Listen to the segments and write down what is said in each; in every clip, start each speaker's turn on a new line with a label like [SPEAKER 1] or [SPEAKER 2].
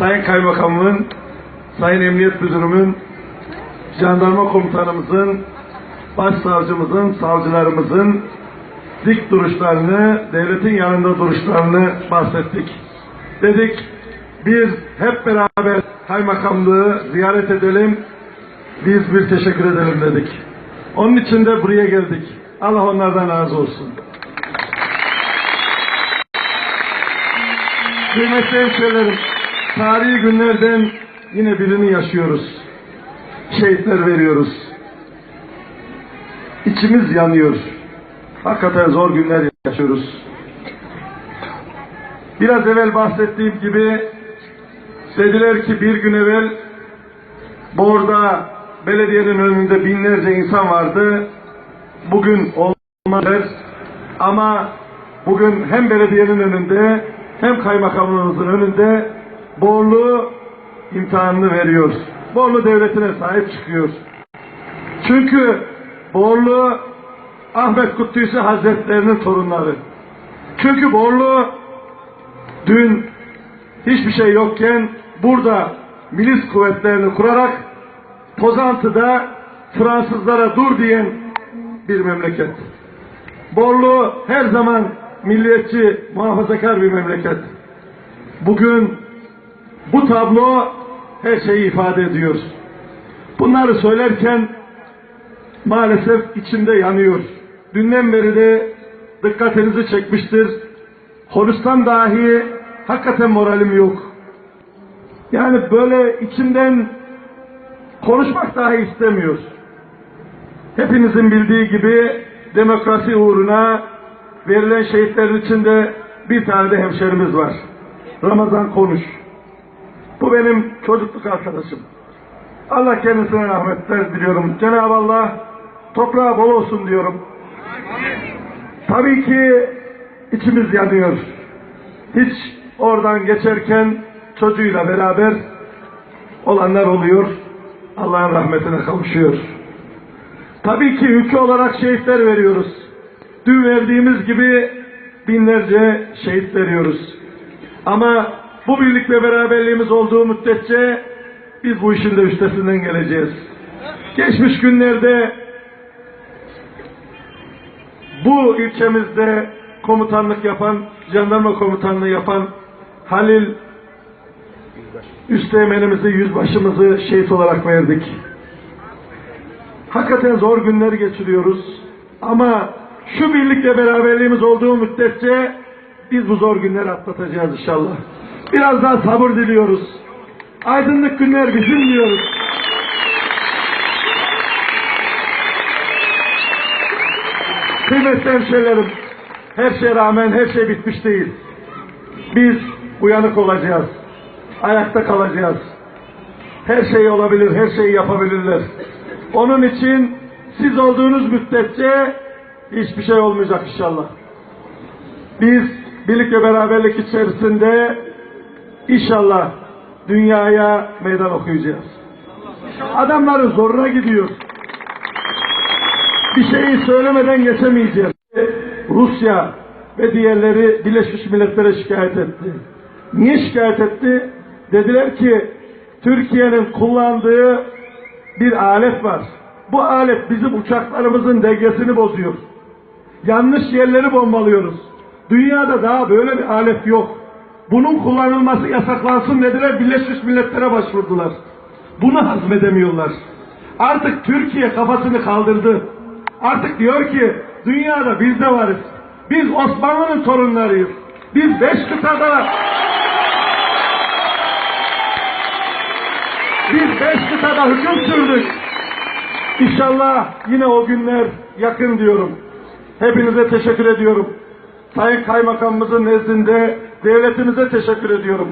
[SPEAKER 1] Sayın Kaymakamımın, Sayın Emniyet Müdürümün, Jandarma Komutanımızın, Başsavcımızın, savcılarımızın dik duruşlarını, devletin yanında duruşlarını bahsettik. Dedik, biz hep beraber kaymakamlığı ziyaret edelim, biz bir teşekkür edelim dedik. Onun için de buraya geldik. Allah onlardan razı olsun. Kıymetli hemşehrilerim, tarihi günlerden yine birini yaşıyoruz. Şehitler veriyoruz. İçimiz yanıyor. Hakikaten zor günler yaşıyoruz. Biraz evvel bahsettiğim gibi dediler ki bir gün evvel Borda belediyenin önünde binlerce insan vardı. Bugün olmaz ama bugün hem belediyenin önünde hem kaymakamlığımızın önünde Borlu imtihanını veriyor. Borlu devletine sahip çıkıyor. Çünkü Borlu Ahmet Kutlusu Hazretlerinin torunları. Çünkü Borlu dün hiçbir şey yokken burada milis kuvvetlerini kurarak Pozantı'da Fransızlara dur diyen bir memleket. Borlu her zaman milliyetçi, muhafazakar bir memleket. Bugün bu tablo her şeyi ifade ediyor. Bunları söylerken maalesef içimde yanıyor. Dünden beri de dikkatinizi çekmiştir. Konuşsam dahi hakikaten moralim yok. Yani böyle içimden konuşmak dahi istemiyor. Hepinizin bildiği gibi demokrasi uğruna verilen şehitlerin içinde bir tane de hemşerimiz var. Ramazan Konuş. Bu benim çocukluk arkadaşım. Allah kendisine rahmetler diliyorum. Cenab-ı Allah toprağı bol olsun diyorum. Tabii ki içimiz yanıyor. Hiç oradan geçerken çocuğuyla beraber olanlar oluyor. Allah'ın rahmetine kavuşuyor. Tabii ki ülke olarak şehitler veriyoruz. Dün verdiğimiz gibi binlerce şehit veriyoruz. Ama bu birlik ve beraberliğimiz olduğu müddetçe biz bu işin de üstesinden geleceğiz. Geçmiş günlerde bu ilçemizde komutanlık yapan, jandarma komutanlığı yapan Halil Üsteğmenimizi, yüzbaşımızı şehit olarak verdik. Hakikaten zor günler geçiriyoruz. Ama şu birlik ve beraberliğimiz olduğu müddetçe biz bu zor günleri atlatacağız inşallah. Biraz daha sabır diliyoruz. Aydınlık günler bizim diyoruz. Kıymetli hemşehrilerim, her şeye rağmen her şey bitmiş değil. Biz uyanık olacağız. Ayakta kalacağız. Her şey olabilir, her şeyi yapabilirler. Onun için siz olduğunuz müddetçe hiçbir şey olmayacak inşallah. Biz birlik ve beraberlik içerisinde inşallah dünyaya meydan okuyacağız. Adamların zoruna gidiyor. Bir şeyi söylemeden geçemeyeceğiz. Rusya ve diğerleri Birleşmiş Milletler'e şikayet etti. Niye şikayet etti? Dediler ki Türkiye'nin kullandığı bir alet var. Bu alet bizim uçaklarımızın dengesini bozuyor. Yanlış yerleri bombalıyoruz. Dünyada daha böyle bir alet yok. Bunun kullanılması yasaklansın dediler. Birleşmiş Milletler'e başvurdular. Bunu hazmedemiyorlar. Artık Türkiye kafasını kaldırdı. Artık diyor ki dünyada biz de varız. Biz Osmanlı'nın torunlarıyız. Biz beş kıtada biz beş kıtada hüküm sürdük. İnşallah yine o günler yakın diyorum. Hepinize teşekkür ediyorum. Sayın Kaymakamımızın nezdinde devletimize teşekkür ediyorum.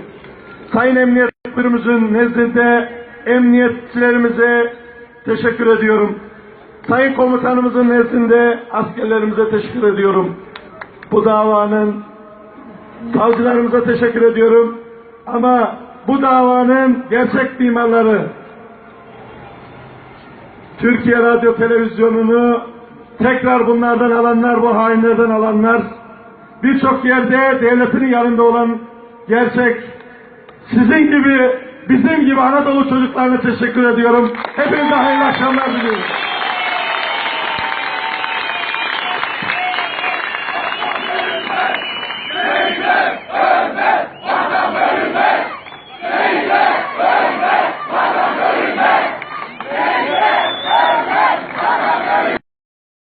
[SPEAKER 1] Sayın Emniyet Müdürümüzün nezdinde emniyetçilerimize teşekkür ediyorum. Sayın Komutanımızın nezdinde askerlerimize teşekkür ediyorum. Bu davanın savcılarımıza teşekkür ediyorum. Ama bu davanın gerçek mimarları Türkiye Radyo Televizyonu'nu tekrar bunlardan alanlar, bu hainlerden alanlar birçok yerde devletinin yanında olan gerçek sizin gibi, bizim gibi Anadolu çocuklarına teşekkür ediyorum. Hepinize hayırlı akşamlar diliyorum.